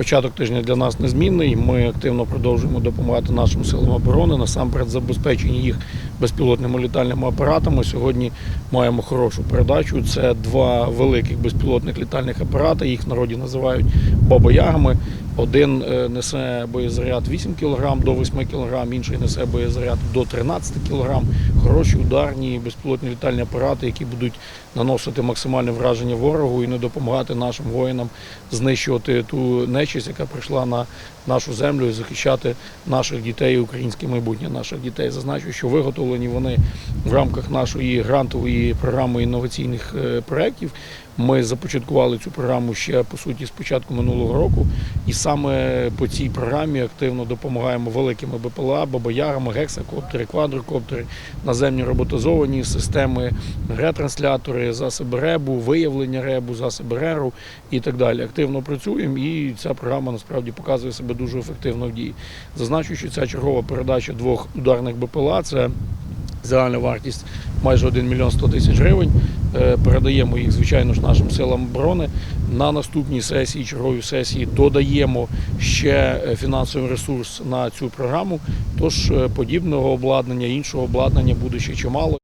Початок тижня для нас незмінний. Ми активно продовжуємо допомагати нашим силам оборони, насамперед забезпечення їх безпілотними літальними апаратами. Сьогодні маємо хорошу передачу. Це два великих безпілотних літальних апарати. Їх в народі називають бабоягами. Один е, несе боєзаряд 8 кг до 8 кг, інший несе боєзаряд до 13 кг. Хороші ударні безпілотні літальні апарати, які будуть наносити максимальне враження ворогу і не допомагати нашим воїнам знищувати ту нечисть, яка прийшла на нашу землю і захищати наших дітей українське майбутнє наших дітей. Зазначу, що виготовлені вони в рамках нашої грантової програми інноваційних е, проєктів. Ми започаткували цю програму ще по суті з початку минулого року, і саме по цій програмі активно допомагаємо великими БПЛА, бабоярами, гексакоптери, квадрокоптери, наземні роботизовані системи, ретранслятори, засоби ребу, виявлення ребу, засоби реру і так далі. Активно працюємо, і ця програма насправді показує себе дуже ефективно в дії. Зазначу, що ця чергова передача двох ударних БПЛА це загальна вартість майже 1 мільйон 100 тисяч гривень. Е, Передаємо їх, звичайно ж, нашим силам оборони. На наступній сесії, черговій сесії, додаємо ще е, фінансовий ресурс на цю програму. Тож е, подібного обладнання, іншого обладнання буде ще чимало.